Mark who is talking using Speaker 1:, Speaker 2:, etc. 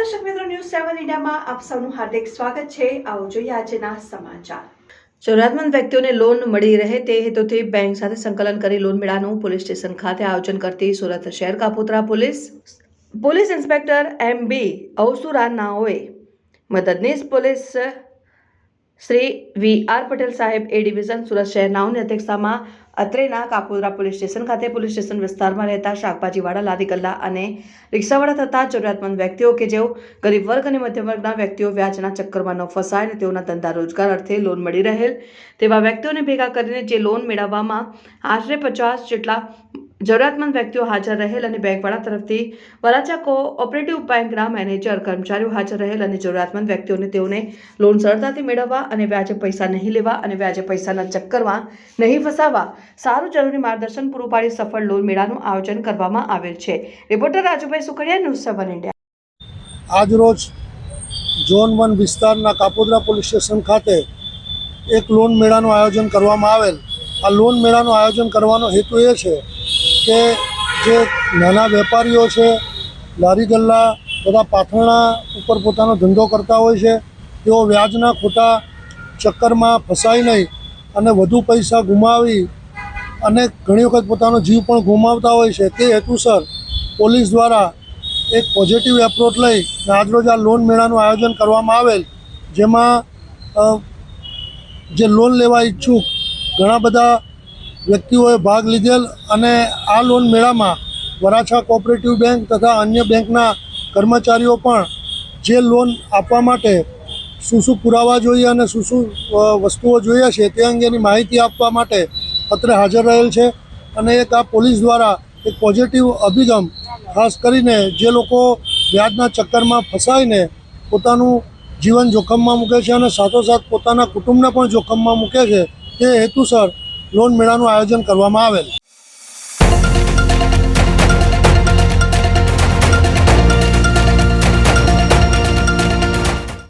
Speaker 1: સેવન ઇન્ડિયામાં આપ સૌનું હાર્દિક સ્વાગત છે. આવો જોઈએ આજના સમાચાર. જરૂરિયાતમંદ વ્યક્તિઓને લોન મળી રહે તે હેતુથી બેંક સાથે સંકલન કરી લોન મેળાનું પોલીસ સ્ટેશન ખાતે આયોજન કરતી સુરત શહેર Kapodra police. Police inspector M B Avsura નાઓએ મદદનીશ police Shri V R Patel સાહેબ એ ડિવિઝન સુરત શહેરનાઓની અધ્યક્ષતામાં અત્રેના કાપોદરા પોલીસ સ્ટેશન ખાતે પોલીસ સ્ટેશન વિસ્તારમાં રહેતા શાકભાજીવાળા લારી ગલ્લા અને રિક્ષાવાળા થતા જરૂરિયાતમંદ વ્યક્તિઓ કે જેઓ ગરીબ વર્ગ અને મધ્યમ વર્ગના વ્યક્તિઓ વ્યાજના ચક્કરમાં ન ફસાય અને તેઓના ધંધા રોજગાર અર્થે લોન મળી રહેલ. તેવા વ્યક્તિઓને ભેગા કરીને જે લોન મેળવવામાં આશરે પચાસ જેટલા જરૂરિયાતમંદ વ્યક્તિઓ હાજર રહેલ અને બેંકવાળા તરફથી વરાછા કોઓપરેટિવ બેંકના મેનેજર, કર્મચારીઓ હાજર રહેલ અને જરૂરિયાતમંદ વ્યક્તિઓને તેઓને લોન સરળતાથી મેળવવા અને વ્યાજે પૈસા નહીં લેવા અને વ્યાજે પૈસાના ચક્કરમાં નહીં ફસાવા સારું જરૂરી માર્ગદર્શન પૂરું પાડી સફળ લોન મેળાનું આયોજન કરવામાં આવેલ છે. Reporter Rajubhai Sukhadiya news seven India.
Speaker 2: આજરોજ ઝોન વન વિસ્તારના કાપોદરા પોલીસ સ્ટેશન ખાતે એક લોન મેળાનું આયોજન કરવામાં આવેલ. આ લોન મેળાનું આયોજન કરવાનો હેતુ એ છે કે જે નાના વેપારીઓ છે, લારી ગલ્લા, બધા પાથરણા ઉપર પોતાનો ધંધો કરતા હોય છે, તેઓ વ્યાજના ખોટા ચક્કરમાં ફસાય નહીં અને વધુ પૈસા ગુમાવી અને ઘણી વખત પોતાનો જીવ પણ ગુમાવતા હોય છે. તે હેતુસર પોલીસ દ્વારા એક પોઝિટિવ એપ્રોચ લઈ આજરોજ આ લોન મેળાનું આયોજન કરવામાં આવેલ, જેમાં જે લોન લેવા ઈચ્છુક ઘણા બધા વ્યક્તિઓએ ભાગ લીધેલ અને આ લોન મેળામાં વરાછા કોઓપરેટિવ બેંક તથા અન્ય બેંકના કર્મચારીઓ પણ જે લોન આપવા માટે શું શું પુરાવા જોઈએ અને શું શું વસ્તુઓ જોઈએ છે તે અંગેની માહિતી આપવા માટે અત્રે હાજર રહેલ છે. અને એક આ પોલીસ દ્વારા એક પોઝિટિવ અભિગમ ખાસ કરીને જે લોકો વ્યાજના ચક્કરમાં ફસાઈને પોતાનું જીવન જોખમમાં મૂકે છે અને સાથોસાથ પોતાના કુટુંબને પણ જોખમમાં મૂકે છે તે હેતુસર લોન મેળાનું આયોજન કરવામાં આવેલ.